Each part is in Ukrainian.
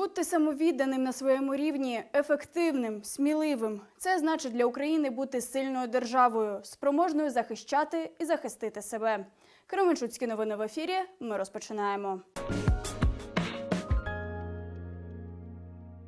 Бути самовідданим на своєму рівні, ефективним, сміливим це значить для України бути сильною державою, спроможною захищати і захистити себе. Кременчуцькі новини в ефірі. Ми розпочинаємо.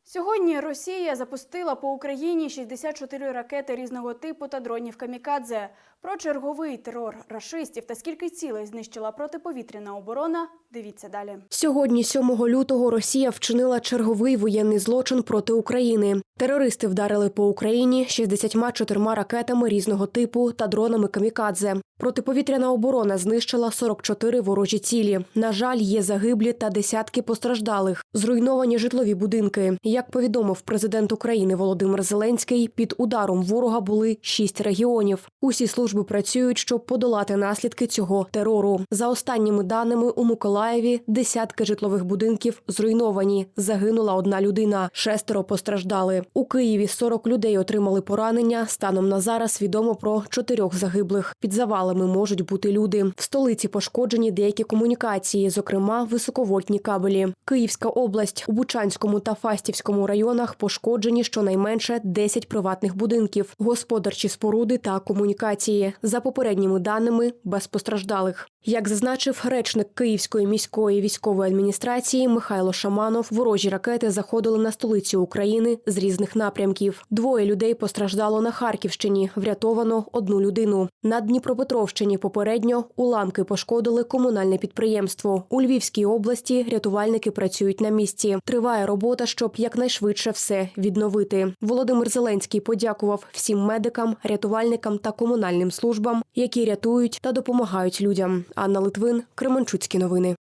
Сьогодні Росія запустила по Україні 64 ракети різного типу та дронів камікадзе. Про черговий терор рашистів та скільки цілей знищила протиповітряна оборона. Дивіться далі. Сьогодні, 7 лютого, Росія вчинила черговий воєнний злочин проти України. Терористи вдарили по Україні 64 ракетами різного типу та дронами камікадзе. Протиповітряна оборона знищила 44 ворожі цілі. На жаль, є загиблі та десятки постраждалих. Зруйновані житлові будинки. Як повідомив президент України Володимир Зеленський, під ударом ворога були шість регіонів. Усі служби працюють, щоб подолати наслідки цього терору. За останніми даними у Миколаєві десятки житлових будинків зруйновані. Загинула одна людина, шестеро постраждали. У Києві 40 людей отримали поранення. Станом на зараз відомо про чотирьох загиблих. Під завалами можуть бути люди. В столиці пошкоджені деякі комунікації, зокрема високовольтні кабелі. Київська область у Бучанському та Фастівському районах пошкоджені щонайменше 10 приватних будинків, господарчі споруди та комунікації. За попередніми даними без постраждалих. Як зазначив речник Київської міської військової адміністрації Михайло Шаманов, ворожі ракети заходили на столицю України з різних напрямків. Двоє людей постраждало на Харківщині, врятовано одну людину. На Дніпропетровщині попередньо уламки пошкодили комунальне підприємство. У Львівській області рятувальники працюють на місці. Триває робота, щоб якнайшвидше все відновити. Володимир Зеленський подякував всім медикам, рятувальникам та комунальним службам, які рятують та допомагають людям. Анна Литвин, Кременчуцькі новини. –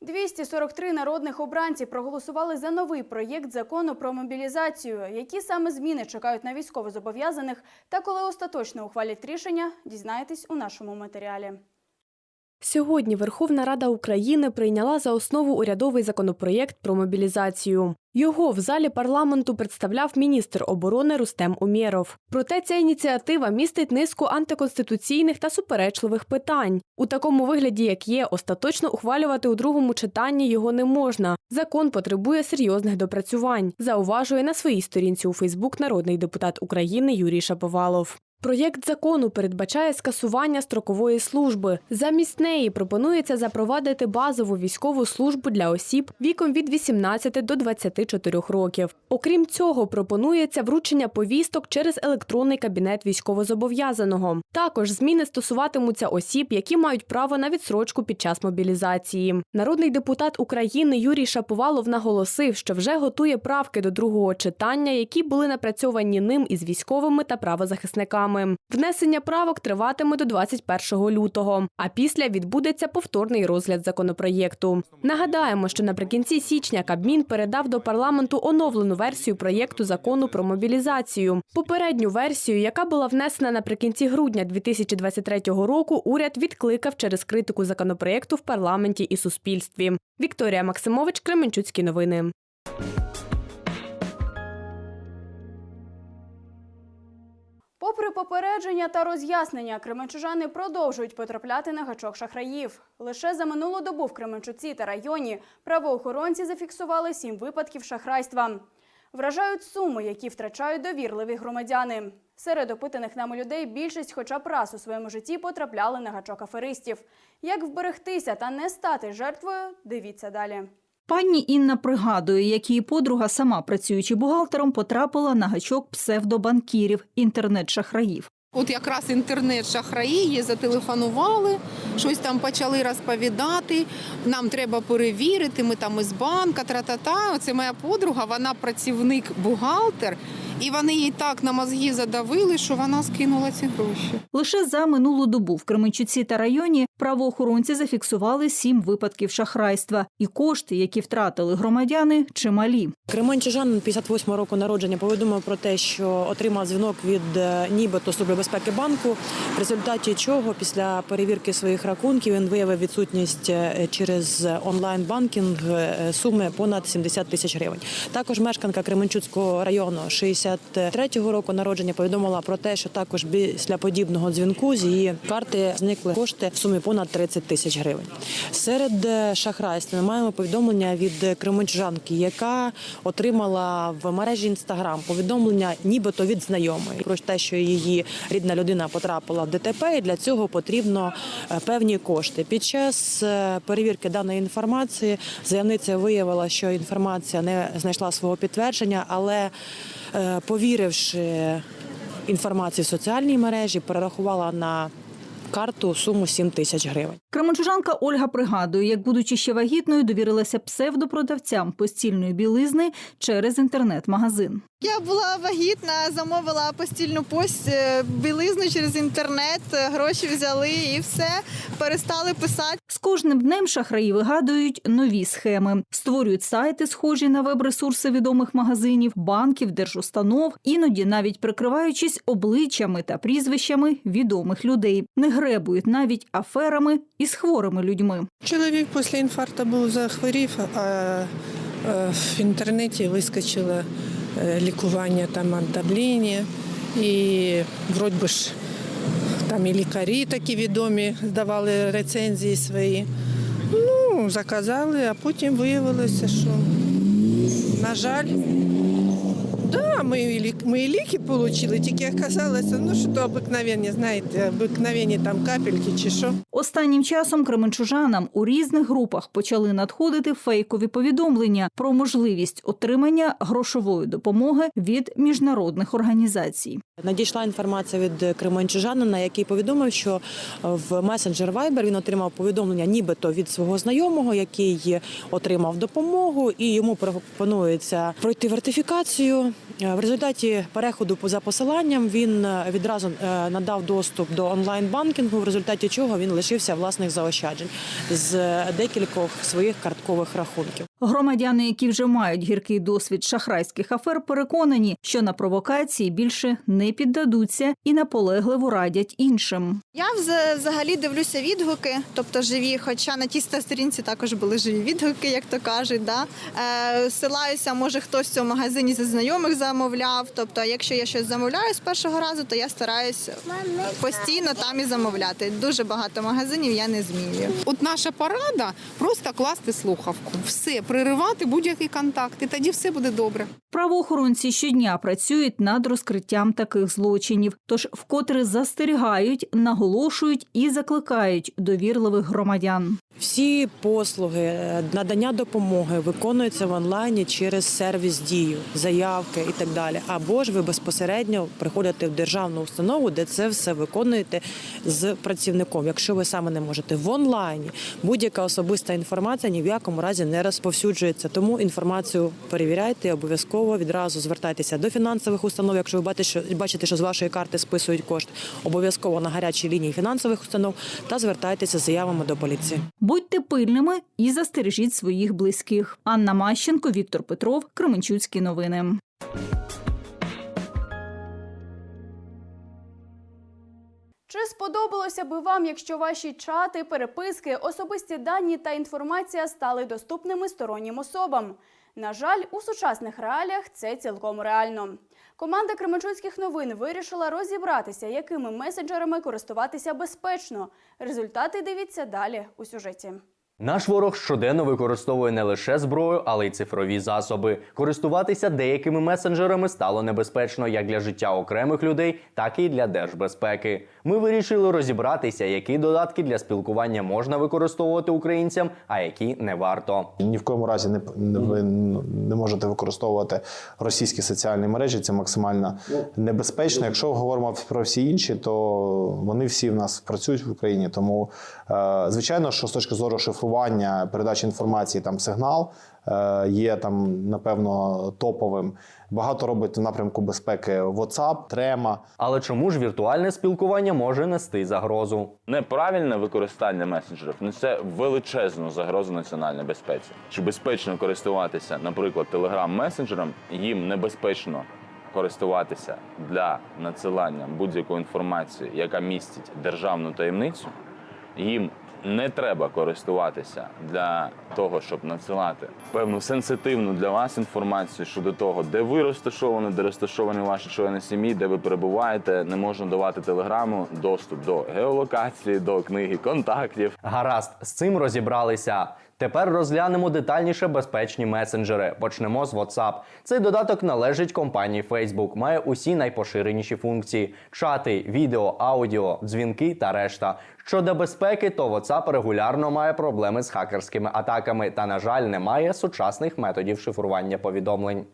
243 народних обранці проголосували за новий проєкт закону про мобілізацію. Які саме зміни чекають на військовозобов'язаних та коли остаточно ухвалять рішення, дізнаєтесь у нашому матеріалі. Сьогодні Верховна Рада України прийняла за основу урядовий законопроєкт про мобілізацію. Його в залі парламенту представляв міністр оборони Рустем Умєров. Проте ця ініціатива містить низку антиконституційних та суперечливих питань. У такому вигляді, як є, остаточно ухвалювати у другому читанні його не можна. Закон потребує серйозних допрацювань. Зауважує на своїй сторінці у Фейсбук народний депутат України Юрій Шаповалов. Проєкт закону передбачає скасування строкової служби. Замість неї пропонується запровадити базову військову службу для осіб віком від 18 до 24 років. Окрім цього, пропонується вручення повісток через електронний кабінет військовозобов'язаного. Також зміни стосуватимуться осіб, які мають право на відсрочку під час мобілізації. Народний депутат України Юрій Шаповалов наголосив, що вже готує правки до другого читання, які були напрацьовані ним із військовими та правозахисниками. Внесення правок триватиме до 21 лютого, а після відбудеться повторний розгляд законопроєкту. Нагадаємо, що наприкінці січня Кабмін передав до парламенту оновлену версію проєкту закону про мобілізацію. Попередню версію, яка була внесена наприкінці грудня 2023 року, уряд відкликав через критику законопроєкту в парламенті і суспільстві. Вікторія Максимович, Кременчуцькі новини. Попри попередження та роз'яснення, кременчужани продовжують потрапляти на гачок шахраїв. Лише за минулу добу в Кременчуці та районі правоохоронці зафіксували сім випадків шахрайства. Вражають суми, які втрачають довірливі громадяни. Серед опитаних нами людей більшість, хоча б раз у своєму житті, потрапляли на гачок аферистів. Як вберегтися та не стати жертвою, дивіться далі. Пані Інна пригадує, як її подруга, сама працюючи бухгалтером, потрапила на гачок псевдобанкірів, інтернет-шахраїв. От якраз інтернет-шахраї її зателефонували, щось там почали розповідати. Нам треба перевірити, ми там із банка, тра-та-та. Оце моя подруга, вона працівник бухгалтер, і вони їй так на мозги задавили, що вона скинула ці гроші. Лише за минулу добу в Кременчуці та районі правоохоронці зафіксували сім випадків шахрайства, і кошти, які втратили громадяни, чималі. Кременчужанин 58 року народження повідомив про те, що отримав дзвінок від е, нібито Служби безпеки банку, в результаті чого після перевірки своїх рахунків він виявив відсутність е, через онлайн-банкінг е, суми понад 70 тисяч гривень. Також мешканка Кременчуцького району 63-го року народження повідомила про те, що також після подібного дзвінку з її карти зникли кошти в сумі понад 30 тисяч гривень. Серед е, шахрайств ми маємо повідомлення від кременчужанки, яка отримала в мережі інстаграм повідомлення, нібито від знайомої про те, що її рідна людина потрапила в ДТП, і для цього потрібно е, певні кошти. Під час е, перевірки даної інформації заявниця виявила, що інформація не знайшла свого підтвердження, але повіривши інформацію в соціальній мережі, перерахувала на карту суму 7 тисяч гривень. Кременчужанка Ольга пригадує, як, будучи ще вагітною, довірилася псевдопродавцям постільної білизни через інтернет-магазин. Я була вагітна, замовила постільну пость е, білизну через інтернет, е, гроші взяли і все. Перестали писати. З кожним днем шахраї вигадують нові схеми, створюють сайти, схожі на веб-ресурси відомих магазинів, банків, держустанов, іноді навіть прикриваючись обличчями та прізвищами відомих людей, не гребують навіть аферами із хворими людьми. Чоловік після інфаркту був захворів, а е, в інтернеті вискочило е, лікування там давлення. І вроді би ж там і лікарі такі відомі здавали рецензії свої. Ну, заказали, а потім виявилося, що, на жаль, да, ми, і лік- ми і ліки отримали, тільки оказалося, ну, що то обикновенні, знаєте, обикновенні там капельки чи що. Останнім часом кременчужанам у різних групах почали надходити фейкові повідомлення про можливість отримання грошової допомоги від міжнародних організацій. Надійшла інформація від кременчужанина, який повідомив, що в месенджер Viber він отримав повідомлення, нібито від свого знайомого, який отримав допомогу, і йому пропонується пройти вертифікацію. В результаті переходу за посиланням він відразу е, надав доступ до онлайн-банкінгу, в результаті чого він лишився власних заощаджень з декількох своїх карткових рахунків. Громадяни, які вже мають гіркий досвід шахрайських афер, переконані, що на провокації більше не піддадуться і наполегливо радять іншим. Я вз- взагалі дивлюся відгуки, тобто живі, хоча на тій сторінці також були живі відгуки, як то кажуть. Да? Е, силаюся, може хтось в цьому магазині зі знайомих замовляв. Тобто, якщо я щось замовляю з першого разу, то я стараюсь постійно там і замовляти. Дуже багато магазинів я не змінюю. От наша порада просто класти слухавку. Все, приривати будь-який контакт, і тоді все буде добре. Правоохоронці щодня працюють над розкриттям таких злочинів, тож вкотре застерігають, наголошують і закликають довірливих громадян. Всі послуги е, надання допомоги виконуються в онлайні через сервіс дію, заявки і так далі. Або ж ви безпосередньо приходите в державну установу, де це все виконуєте з працівником. Якщо ви саме не можете в онлайні, будь-яка особиста інформація ні в якому разі не розповсюджується. Тому інформацію перевіряйте обов'язково відразу звертайтеся до фінансових установ. Якщо ви бачите, що бачите, що з вашої карти списують кошти, обов'язково на гарячій лінії фінансових установ та звертайтеся з заявами до поліції. Будьте пильними і застережіть своїх близьких. Анна Мащенко, Віктор Петров, Кременчуцькі новини. Чи сподобалося би вам, якщо ваші чати, переписки, особисті дані та інформація стали доступними стороннім особам? На жаль, у сучасних реаліях це цілком реально. Команда Кременчуцьких новин вирішила розібратися, якими месенджерами користуватися безпечно. Результати дивіться далі у сюжеті. Наш ворог щоденно використовує не лише зброю, але й цифрові засоби. Користуватися деякими месенджерами стало небезпечно як для життя окремих людей, так і для держбезпеки. Ми вирішили розібратися, які додатки для спілкування можна використовувати українцям, а які не варто. Ні в коєму разі не, не ви не можете використовувати російські соціальні мережі. Це максимально небезпечно. Якщо говоримо про всі інші, то вони всі в нас працюють в Україні. Тому е, звичайно, що з точки зору шифрування передачі інформації, там сигнал е, є там напевно топовим. Багато робить в напрямку безпеки WhatsApp, Трема. Але чому ж віртуальне спілкування може нести загрозу? Неправильне використання месенджерів несе величезну загрозу національній безпеці. Чи безпечно користуватися, наприклад, телеграм-месенджером, їм небезпечно користуватися для надсилання будь-якої інформації, яка містить державну таємницю. Їм не треба користуватися для того, щоб надсилати певну сенситивну для вас інформацію щодо того, де ви розташовані, де розташовані ваші члени сім'ї, де ви перебуваєте. Не можна давати телеграму доступ до геолокації, до книги контактів. Гаразд, з цим розібралися. Тепер розглянемо детальніше безпечні месенджери. Почнемо з WhatsApp. Цей додаток належить компанії Facebook, має усі найпоширеніші функції: чати, відео, аудіо, дзвінки та решта. Щодо безпеки, то WhatsApp регулярно має проблеми з хакерськими атаками та, на жаль, не має сучасних методів шифрування повідомлень.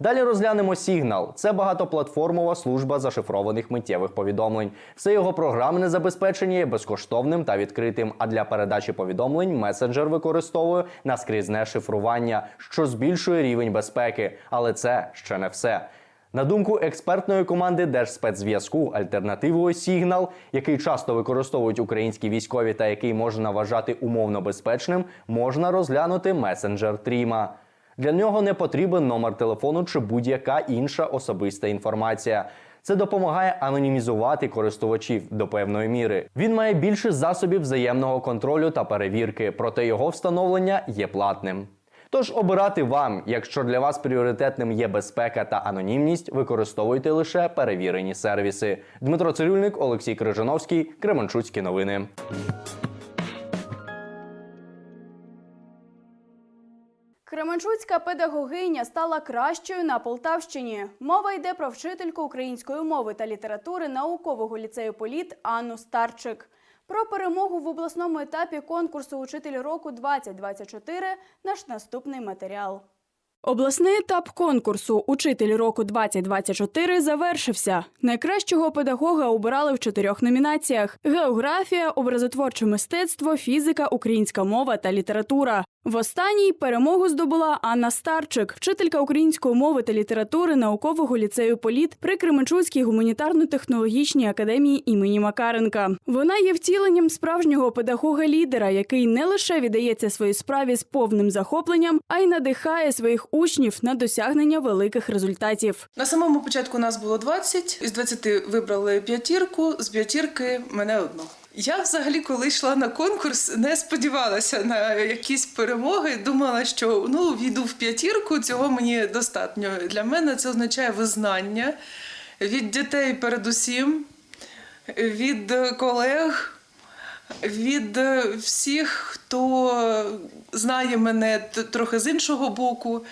Далі розглянемо Signal. Це багатоплатформова служба зашифрованих миттєвих повідомлень. Все його програмне забезпечення є безкоштовним та відкритим. А для передачі повідомлень месенджер використовує наскрізне шифрування, що збільшує рівень безпеки. Але це ще не все. На думку експертної команди Держспецзв'язку, альтернативою Signal, який часто використовують українські військові та який можна вважати умовно безпечним, можна розглянути месенджер Тріма. Для нього не потрібен номер телефону чи будь-яка інша особиста інформація. Це допомагає анонімізувати користувачів до певної міри. Він має більше засобів взаємного контролю та перевірки, проте його встановлення є платним. Тож обирати вам, якщо для вас пріоритетним є безпека та анонімність, використовуйте лише перевірені сервіси. Дмитро Цирюльник, Олексій Крижановський, Кременчуцькі новини. Кременчуцька педагогиня стала кращою на Полтавщині. Мова йде про вчительку української мови та літератури наукового ліцею Політ Анну Старчик. Про перемогу в обласному етапі конкурсу Учитель року 2024 наш наступний матеріал. Обласний етап конкурсу Учитель року 2024 завершився. Найкращого педагога обирали в чотирьох номінаціях: географія, образотворче мистецтво, фізика, українська мова та література. В останній перемогу здобула Анна Старчик, вчителька української мови та літератури наукового ліцею Політ при Кременчуцькій гуманітарно-технологічній академії імені Макаренка. Вона є втіленням справжнього педагога-лідера, який не лише віддається своїй справі з повним захопленням, а й надихає своїх учнів на досягнення великих результатів. На самому початку нас було 20, із 20 вибрали п'ятірку, з п'ятірки мене одну. Я взагалі, коли йшла на конкурс, не сподівалася на якісь перемоги. Думала, що ну війду в п'ятірку, цього мені достатньо. Для мене це означає визнання від дітей, передусім, від колег, від всіх, хто знає мене трохи з іншого боку,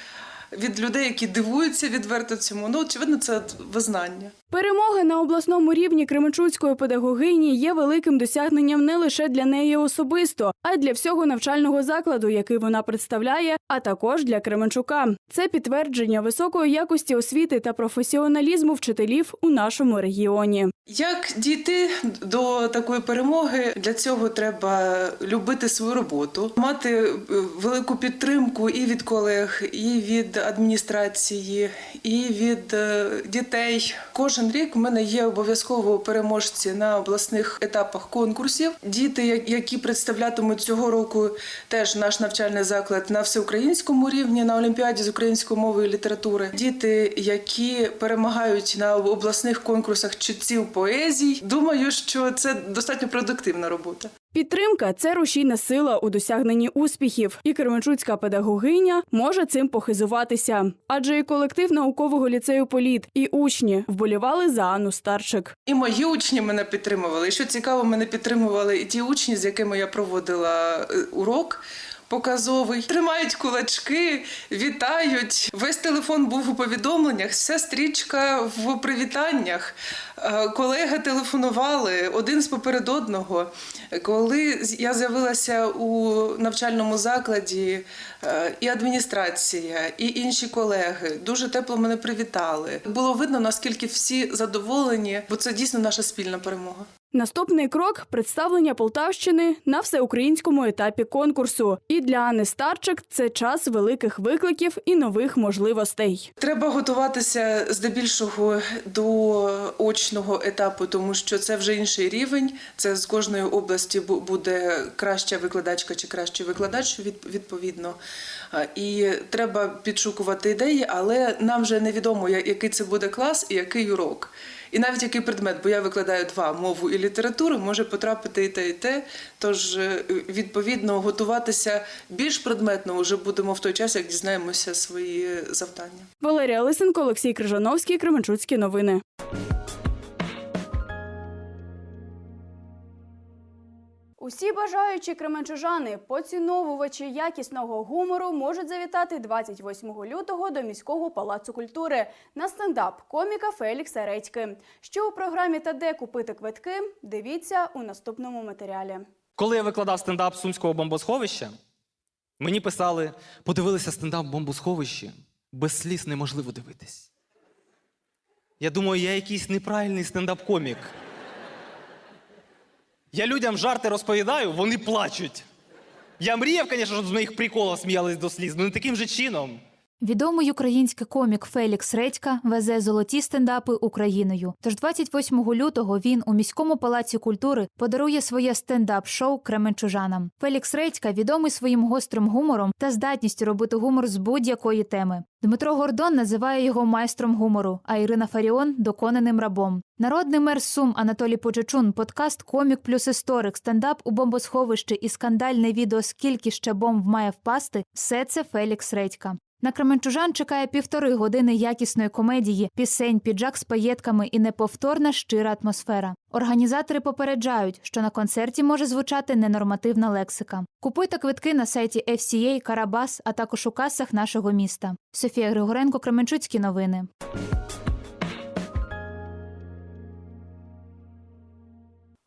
від людей, які дивуються відверто цьому. Ну, очевидно, це визнання. Перемога на обласному рівні Кременчуцької педагогині є великим досягненням не лише для неї особисто, а й для всього навчального закладу, який вона представляє, а також для Кременчука. Це підтвердження високої якості освіти та професіоналізму вчителів у нашому регіоні. Як дійти до такої перемоги? Для цього треба любити свою роботу, мати е, велику підтримку і від колег, і від адміністрації, і від е, дітей. Кожен рік в мене є обов'язково переможці на обласних етапах конкурсів. Діти, які представлятимуть цього року теж наш навчальний заклад на всеукраїнському рівні на олімпіаді з української мови і літератури. Діти, які перемагають на обласних конкурсах читців поезій. Думаю, що це достатньо продуктивна робота. Підтримка це рушійна сила у досягненні успіхів, і Кременчуцька педагогиня може цим похизуватися. Адже і колектив наукового ліцею Політ, і учні вболівали за Анну Старчик. І мої учні мене підтримували. І що цікаво, мене підтримували і ті учні, з якими я проводила е, урок. Показовий тримають кулачки, вітають. Весь телефон був у повідомленнях, вся стрічка в привітаннях. Е, Колеги телефонували один з поперед одного. Коли я з'явилася у навчальному закладі, е, і адміністрація, і інші колеги дуже тепло мене привітали. Було видно, наскільки всі задоволені, бо це дійсно наша спільна перемога. Наступний крок представлення Полтавщини на всеукраїнському етапі конкурсу. І для Анни Старчик це час великих викликів і нових можливостей. Треба готуватися здебільшого до очного етапу, тому що це вже інший рівень. Це з кожної області бу- буде краща викладачка чи кращий викладач від- відповідно. І треба підшукувати ідеї, але нам вже невідомо, який це буде клас і який урок. І навіть який предмет, бо я викладаю два мову і літературу, може потрапити і те, і те. Тож, е, відповідно, готуватися більш предметно вже будемо в той час, як дізнаємося свої завдання. Валерія Лисенко, Олексій Крижановський, Кременчуцькі новини. Усі бажаючі кременчужани, поціновувачі якісного гумору можуть завітати 28 лютого до міського палацу культури на стендап коміка Фелікса Редьки. Що у програмі та де купити квитки? Дивіться у наступному матеріалі. Коли я викладав стендап сумського бомбосховища, мені писали: подивилися стендап бомбосховищі, без сліз неможливо дивитись. Я думаю, я якийсь неправильний стендап-комік. Я людям жарти розповідаю, вони плачуть. Я мріяв, звісно, щоб з моїх приколів сміялись до сліз, але не таким же чином. Відомий український комік Фелікс Редька везе золоті стендапи Україною. Тож 28 лютого він у міському палаці культури подарує своє стендап-шоу кременчужанам. Фелікс Редька відомий своїм гострим гумором та здатністю робити гумор з будь-якої теми. Дмитро Гордон називає його майстром гумору, а Ірина Фаріон доконаним рабом. Народний мер Сум Анатолій Почечун, подкаст Комік плюс історик, стендап у бомбосховищі і скандальне відео Скільки ще бомб має впасти все це Фелікс Редька. На Кременчужан чекає півтори години якісної комедії, пісень, піджак з паєтками і неповторна щира атмосфера. Організатори попереджають, що на концерті може звучати ненормативна лексика. Купуйте квитки на сайті FCA, Карабас, а також у касах нашого міста. Софія Григоренко, Кременчуцькі новини.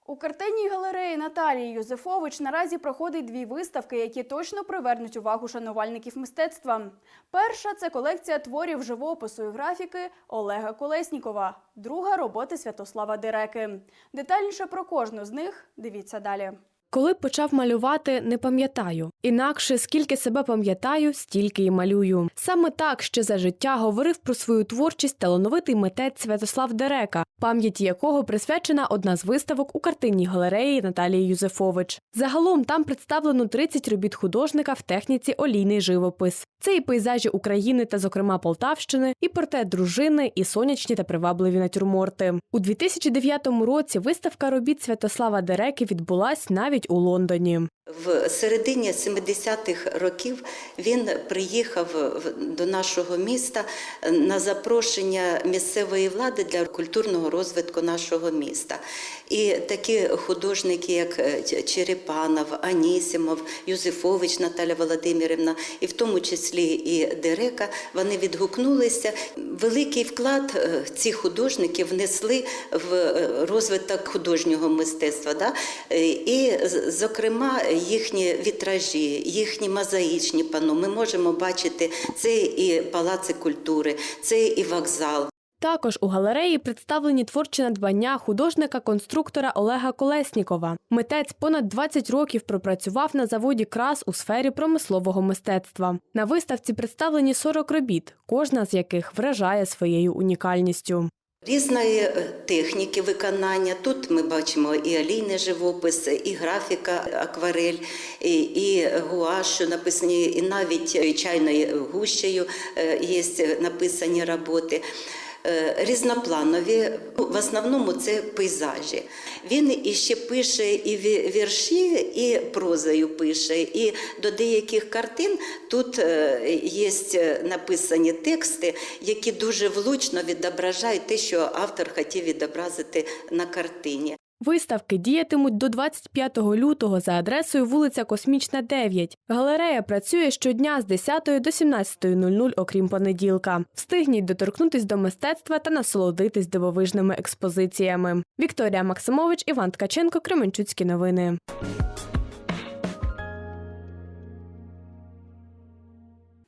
У картинній галереї Наталії Юзефович наразі проходить дві виставки, які точно привернуть увагу шанувальників мистецтва. Перша це колекція творів живопису і графіки Олега Колеснікова, друга роботи Святослава Дереки. Детальніше про кожну з них дивіться далі. Коли почав малювати, не пам'ятаю. Інакше скільки себе пам'ятаю, стільки і малюю. Саме так ще за життя говорив про свою творчість талановитий митець Святослав Дерека, пам'яті якого присвячена одна з виставок у картинній галереї Наталії Юзефович. Загалом там представлено 30 робіт художника в техніці олійний живопис. Це і пейзажі України та, зокрема, Полтавщини, і портрет дружини, і сонячні та привабливі натюрморти. У 2009 році виставка робіт Святослава Дереки відбулась навіть у Лондоні. В середині 70-х років він приїхав до нашого міста на запрошення місцевої влади для культурного розвитку нашого міста. І такі художники, як е, Черепанов, Анісімов, Юзефович Наталя Володимирівна, і в тому числі і Дерека, вони відгукнулися. Великий вклад е, ці художники внесли в е, розвиток художнього мистецтва. Да? Е, І, зокрема, їхні вітражі, їхні мозаїчні пано. Ми можемо бачити це і палаци культури, це і вокзал. Також у галереї представлені творчі надбання художника-конструктора Олега Колеснікова. Митець понад 20 років пропрацював на заводі крас у сфері промислового мистецтва. На виставці представлені 40 робіт, кожна з яких вражає своєю унікальністю. Різної е, техніки виконання. Тут ми бачимо і олійний живопис, і графіка, акварель, і, і гуаш, написані, і навіть чайною гущею е, є написані роботи. Е, Різнопланові, Ну, в основному це пейзажі. Він іще пише і вірші, і прозою пише. І до деяких картин тут е, є написані тексти, які дуже влучно відображають те, що автор хотів відобразити на картині. Виставки діятимуть до 25 лютого за адресою вулиця Космічна, 9. Галерея працює щодня з 10 до 17.00, окрім понеділка. Встигніть доторкнутись до мистецтва та насолодитись дивовижними експозиціями. Вікторія Максимович, Іван Ткаченко, Кременчуцькі новини.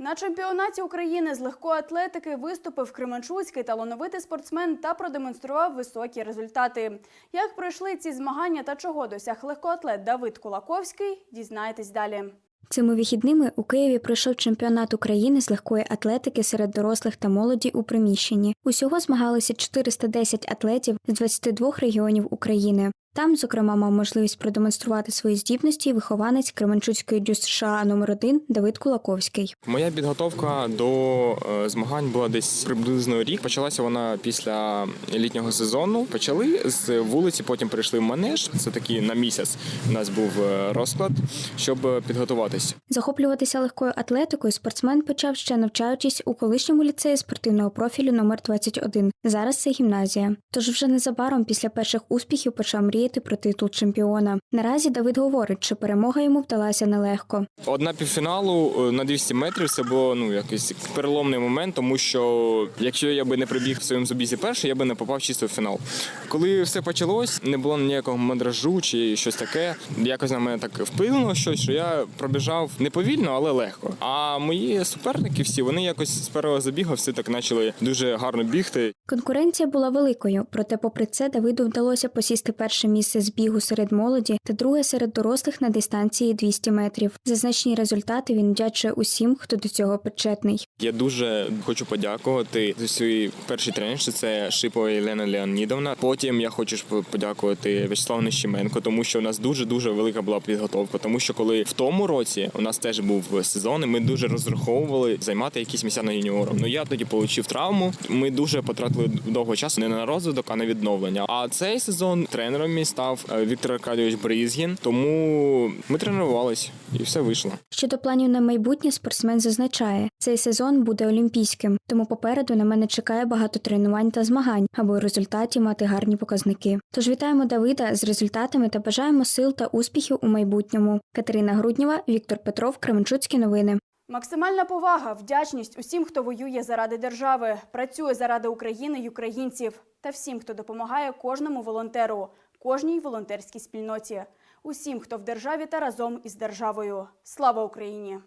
На чемпіонаті України з легкої атлетики виступив кременчуцький талановитий спортсмен та продемонстрував високі результати. Як пройшли ці змагання та чого досяг легкоатлет Давид Кулаковський, дізнайтесь далі. Цими вихідними у Києві пройшов чемпіонат України з легкої атлетики серед дорослих та молоді у приміщенні. Усього змагалися 410 атлетів з 22 регіонів України. Там, зокрема, мав можливість продемонструвати свої здібності вихованець Кременчуцької дю США номер 1 Давид Кулаковський. Моя підготовка до е, змагань була десь приблизно рік. Почалася вона після літнього сезону. Почали з вулиці, потім прийшли в манеж. Це такий на місяць. У нас був е, розклад, щоб підготуватись. Захоплюватися легкою атлетикою спортсмен почав ще навчаючись у колишньому ліцеї спортивного профілю номер 21. Зараз це гімназія. Тож вже незабаром після перших успіхів почав мріяти про титул чемпіона. Наразі Давид говорить, що перемога йому вдалася нелегко. Одна півфіналу е, на 200 метрів це було ну якийсь переломний момент, тому що якщо я би не прибіг в своєму забізі перший, я би не попав чисто в фінал. Коли все почалось, не було ніякого мандражу чи щось таке. Якось на мене так вплинуло щось, що я пробіжав не повільно, але легко. А мої суперники всі вони якось з першого забігу всі так почали дуже гарно бігти. Конкуренція була великою, проте, попри це, Давиду вдалося посісти перше місце з бігу серед молоді та друге серед дорослих на дистанції 200 метрів. За значні результати він вдячує усім, хто до цього причетний. Я дуже хочу подякувати своїй першій тренерці, це Шипова Єлена Леонідовна. Потім я хочу подякувати Вячеславу Нещеменко, тому що у нас дуже дуже велика була підготовка. Тому що коли в тому році у нас теж був сезон, і ми дуже розраховували займати якісь місця на юніором. Ну я тоді отримав травму. Ми дуже потратили довго часу не на розвиток, а на відновлення. А цей сезон тренером мій став е, Віктор Аркадійович Бризгін. Тому ми тренувались і все вийшло. Щодо планів на майбутнє, спортсмен зазначає, цей сезон буде олімпійським, тому попереду на мене чекає багато тренувань та змагань, аби у результаті мати гарні показники. Тож вітаємо Давида з результатами та бажаємо сил та успіхів у майбутньому. Катерина Груднєва, Віктор Петров, Кременчуцькі новини. Максимальна повага, вдячність усім, хто воює заради держави, працює заради України й українців, та всім, хто допомагає кожному волонтеру, кожній волонтерській спільноті, усім, хто в державі та разом із державою. Слава Україні!